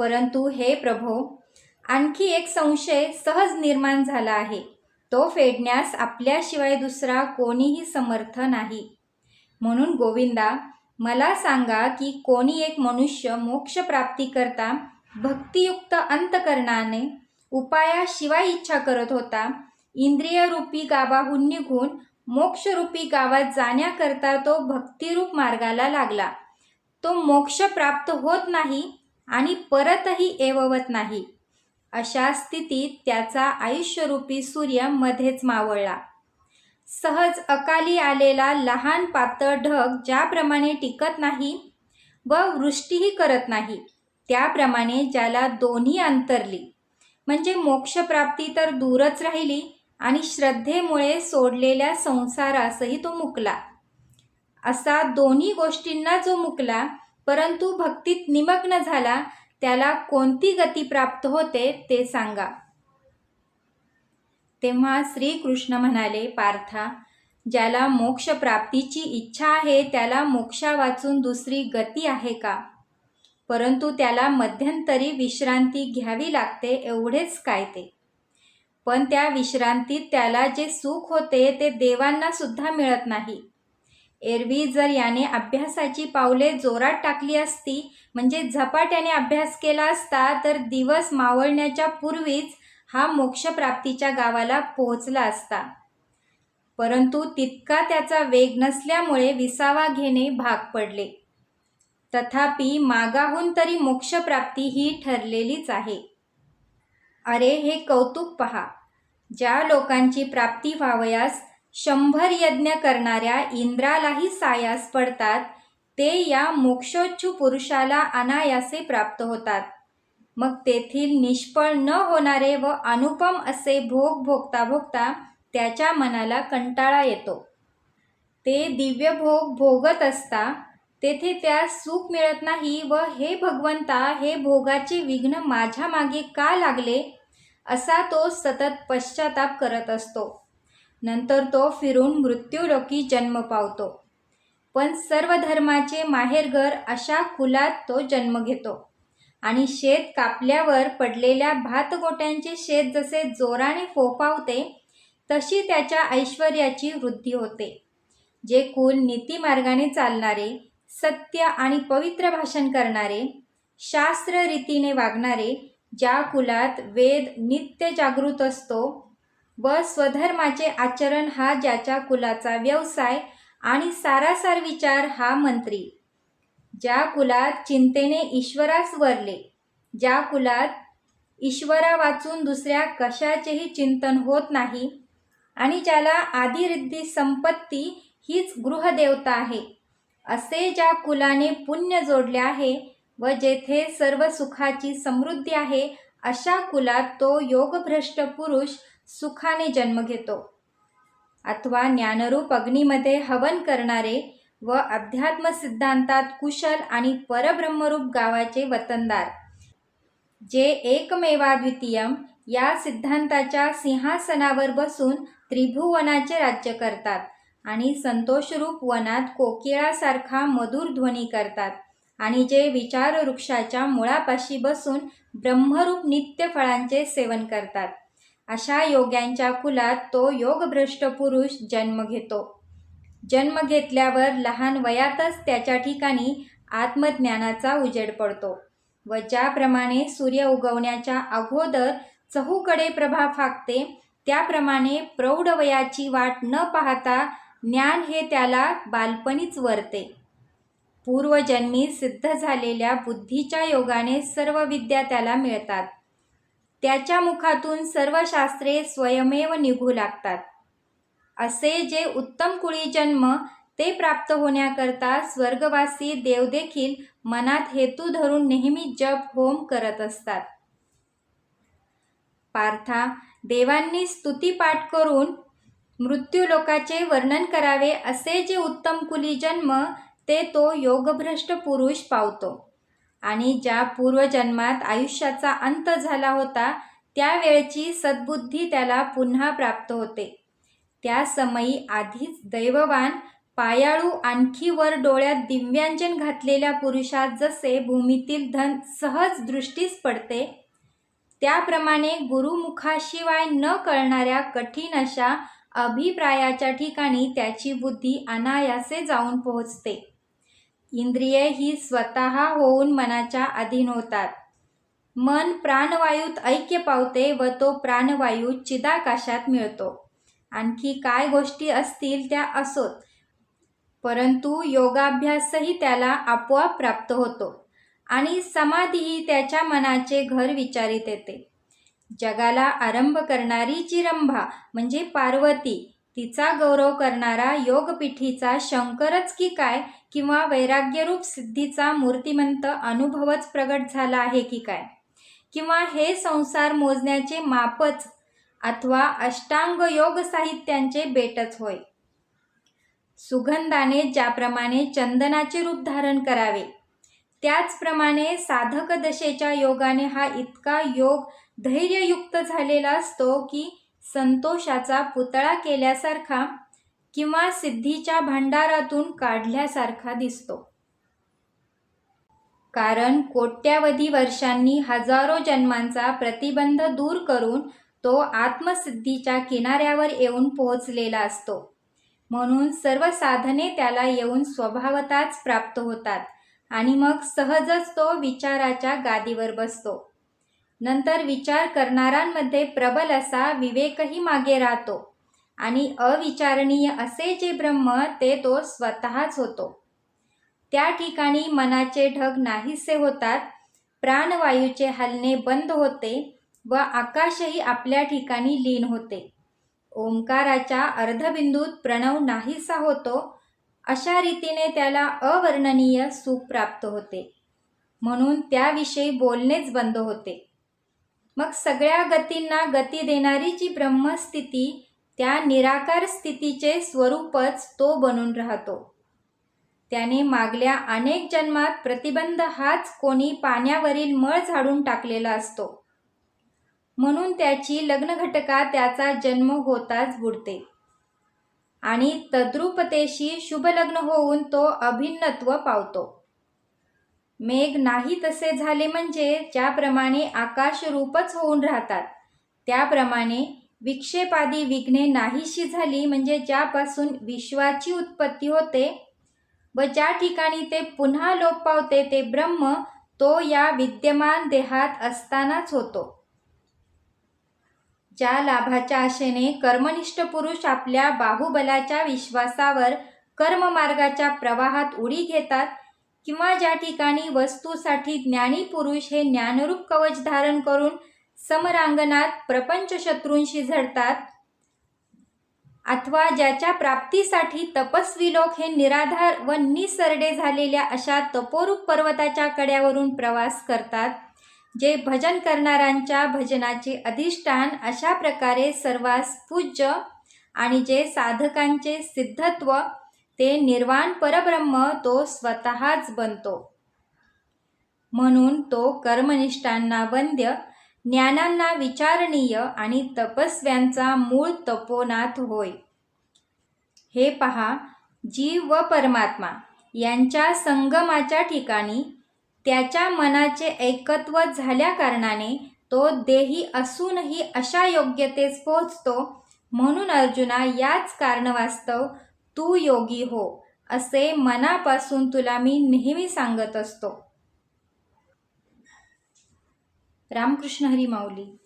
परंतु हे प्रभो आणखी एक संशय सहज निर्माण झाला आहे. तो फेडण्यास आपल्याशिवाय दुसरा कोणीही समर्थ नाही. म्हणून गोविंदा मला सांगा की कोणी एक मनुष्य मोक्षप्राप्तीकरता भक्तियुक्त अंतकरणाने उपायाशिवाय इच्छा करत होता इंद्रियरूपी गावाहून निघून मोक्षरूपी गावात जाण्याकरता तो भक्तिरूप मार्गाला लागला. तो मोक्ष प्राप्त होत नाही आणि परतही एववत नाही. अशा स्थितीत त्याचा आयुष्यरूपी सूर्य मध्येच मावळला. सहज अकाली आलेला लहान पातळ ढग ज्याप्रमाणे टिकत नाही व वृष्टीही करत नाही त्याप्रमाणे ज्याला दोन्ही अंतरली. म्हणजे मोक्षप्राप्ती तर दूरच राहिली आणि श्रद्धेमुळे सोडलेल्या संसारासही तो मुकला. असा दोन्ही गोष्टींना जो मुकला परंतु भक्तीत निमग्न झाला त्याला कोणती गती प्राप्त होते ते सांगा. तेव्हा श्रीकृष्ण म्हणाले पार्था ज्याला मोक्षप्राप्तीची इच्छा आहे त्याला मोक्षा वाचून दुसरी गती आहे का? परंतु त्याला मध्यंतरी विश्रांती घ्यावी लागते एवढेच काय ते? पण त्या विश्रांतीत त्याला जे सुख होते ते देवांना सुद्धा मिळत नाही. एरवी जर याने अभ्यासाची पावले जोरात टाकली असती म्हणजे झपाट्याने अभ्यास केला असता तर दिवस मावळण्याच्या पूर्वीच हा मोक्षप्राप्तीच्या गावाला पोहोचला असता. परंतु तितका त्याचा वेग नसल्यामुळे विसावा घेणे भाग पडले. तथापि मागाहून तरी मोक्षप्राप्ती ही ठरलेलीच आहे. अरे हे कौतुक पहा. ज्या लोकांची प्राप्ती व्हावयास शंभर यज्ञ करणाऱ्या इंद्रालाही सायास पडतात. ते या मोक्षोच्छू पुरुषाला अनायासे प्राप्त होतात. मग तेथील निष्फळ न होणारे व अनुपम असे भोग भोगता भोगता त्याच्या मनाला कंटाळा येतो. ते दिव्य भोग भोगत असता तेथे त्यास सुख मिळत नाही व हे भगवंता हे भोगाचे विघ्न माझ्या मागे का लागले? असा तो सतत पश्चाताप करत असतो. नंतर तो फिरून मृत्यूलोकी जन्म पावतो. पण सर्व धर्माचे माहेरघर अशा कुलात तो जन्म घेतो. आणि शेत कापल्यावर पडलेल्या भातगोट्यांचे शेत जसे जोराने फोफावते तशी त्याच्या ऐश्वर्याची वृद्धी होते. जे कुल नीतिमार्गाने चालणारे सत्य आणि पवित्र भाषण करणारे शास्त्र रीतीने वागणारे ज्या कुलात वेद नित्य जागृत असतो व स्वधर्माचे आचरण हा ज्याच्या कुलाचा व्यवसाय आणि सारासार विचार हा मंत्री. ज्या कुलात चिंतेने ईश्वरास वरले ज्या कुलात ईश्वरा वाचून दुसऱ्या कशाचेही चिंतन होत नाही आणि ज्याला आदिरिद्धी संपत्ती हीच गृहदेवता आहे असे ज्या कुलाने पुण्य जोडले आहे व जेथे सर्व सुखाची समृद्धी आहे अशा कुलात तो योगभ्रष्ट पुरुष सुखाने जन्म घेतो. अथवा ज्ञानरूप अग्नीमध्ये हवन करणारे व अध्यात्म सिद्धांतात कुशल आणि परब्रह्मरूप गावाचे वतनदार. जे एकमेवाद्वितीयम या सिद्धांताच्या सिंहासनावर बसून त्रिभुवनाचे राज्य करतात आणि संतोषरूप वनात कोकिळासारखा मधुर ध्वनी करतात आणि जे विचारवृक्षाच्या मुळापाशी बसून ब्रह्मरूप नित्य फळांचे सेवन करतात. अशा योग्यांच्या कुलात तो योगभ्रष्ट पुरुष जन्म घेतो. जन्म घेतल्यावर लहान वयातच त्याच्या ठिकाणी आत्मज्ञानाचा उजेड पडतो व ज्याप्रमाणे सूर्य उगवण्याच्या अगोदर चहूकडे प्रभा फाकते त्याप्रमाणे प्रौढ वयाची वाट न पाहता ज्ञान हे त्याला बालपणीच वरते. पूर्वजन्मी सिद्ध झालेल्या बुद्धीच्या योगाने सर्व विद्या त्याला मिळतात. त्याच्या मुखातून सर्व शास्त्रे स्वयमेव निघू लागतात. असे जे उत्तम कुळी जन्म ते प्राप्त होण्याकरता स्वर्गवासी देवदेखील मनात हेतू धरून नेहमी जप होम करत असतात. पार्था देवांनी स्तुतीपाठ करून मृत्यूलोकाचे वर्णन करावे असे जे उत्तम कुली जन्म ते तो योगभ्रष्ट पुरुष पावतो. आणि ज्या पूर्वजन्मात आयुष्याचा अंत झाला होता त्यावेळची सद्बुद्धी त्याला पुन्हा प्राप्त होते. त्या समयी आधीच दैववान पायाळू आणखी वर डोळ्यात दिव्यांजन घातलेल्या पुरुषात जसे भूमीतील धन सहज दृष्टीस पडते त्याप्रमाणे गुरुमुखाशिवाय न कळणाऱ्या कठीण अशा अभिप्रायाच्या ठिकाणी त्याची बुद्धी अनायासे जाऊन पोहोचते. इंद्रिये ही स्वतः होऊन मनाच्या अधीन होतात. मन प्राणवायूत ऐक्य पावते व तो प्राणवायू चिदाकाशात मिळतो. आणखी काय गोष्टी असतील त्या असोत. परंतु योगाभ्यासही त्याला आपोआप प्राप्त होतो आणि समाधीही त्याच्या मनाचे घर विचारित येते. जगाला आरंभ करणारी चिरंभा म्हणजे पार्वती तिचा गौरव करणारा योगपीठीचा शंकरच की काय किंवा वैराग्यरूप सिद्धीचा मूर्तिमंत अनुभवच प्रगट झाला आहे की काय? किंवा हे संसार मोजण्याचे मापच अथवा अष्टांग योग साहित्यांचे बेटच होय? सुगंधाने ज्याप्रमाणे चंदनाचे रूप धारण करावे त्याचप्रमाणे साधक दशेच्या योगाने हा इतका योग धैर्ययुक्त झालेला असतो की संतोषाचा पुतळा केल्यासारखा किंवा सिद्धीच्या भांडारातून काढल्यासारखा दिसतो. कारण कोट्यावधी वर्षांनी हजारो जन्मांचा प्रतिबंध दूर करून तो आत्मसिद्धीच्या किनाऱ्यावर येऊन पोहोचलेला असतो. म्हणून सर्व साधने त्याला येऊन स्वभावताच प्राप्त होतात आणि मग सहजच तो विचाराच्या गादीवर बसतो. नंतर विचार करणाऱ्यांमध्ये प्रबल असा विवेकही मागे राहतो. आणि अविचारणीय असे जे ब्रह्म ते तो स्वतःच होतो. त्या ठिकाणी मनाचे ढग नाहीसे होतात. प्राणवायूचे हलणे बंद होते व आकाशही आपल्या ठिकाणी लीन होते. ओंकाराच्या अर्धबिंदूत प्रणव नाहीसा होतो. अशा रीतीने त्याला अवर्णनीय सुख प्राप्त होते. म्हणून त्याविषयी बोलणेच बंद होते. मग सगळ्या गतींना गती देणारी जी ब्रह्मस्थिती त्या निराकार स्थितीचे स्वरूपच तो बनून राहतो. त्याने मागल्या अनेक जन्मात प्रतिबंध हाच कोणी पाण्यावरील मळ झाडून टाकलेला असतो. म्हणून त्याची लग्नघटका त्याचा जन्म होताच बुडते. आणि तद्रुपतेशी शुभलग्न होऊन तो अभिन्नत्व पावतो. मेघ नाही तसे झाले म्हणजे ज्याप्रमाणे आकाश रूपच होऊन राहतात त्याप्रमाणे विक्षेपादी विघ्ने नाहीशी झाली म्हणजे ज्यापासून विश्वाची उत्पत्ती होते व ज्या ठिकाणी ते पुन्हा लोप पावते ते ब्रह्म तो या विद्यमान देहात असतानाच होतो. ज्या लाभाच्या आशेने कर्मनिष्ठ पुरुष आपल्या बाहुबलाच्या विश्वासावर कर्ममार्गाच्या प्रवाहात उडी घेतात किंवा ज्या ठिकाणी वस्तूसाठी ज्ञानी पुरुष हे ज्ञानरूप कवच धारण करून समरांगणात प्रपंच शत्रूंशी झडतात अथवा ज्याच्या प्राप्तीसाठी तपस्वी लोक हे निराधार व निसरडे झालेल्या अशा तपोरूप पर्वताच्या कड्यावरून प्रवास करतात जे भजन करणाऱ्यांच्या भजनाचे अधिष्ठान अशा प्रकारे सर्वास पूज्य आणि जे साधकांचे सिद्धत्व ते निर्वाण परब्रह्म तो स्वतःच बनतो. म्हणून तो कर्मनिष्ठांना वंद्य ज्ञानांना विचारणीय आणि तपस्व्यांचा मूळ तपोनाथ होय. हे पहा जीव व परमात्मा यांच्या संगमाच्या ठिकाणी त्याच्या मनाचे एकत्व झाल्या कारणाने तो देही असूनही अशा योग्यतेस पोहोचतो म्हणून अर्जुना याच कारणवास्तव तू योगी हो असे मनापासून तुला मी नेहमी सांगत असतो. रामकृष्ण हरी माऊली.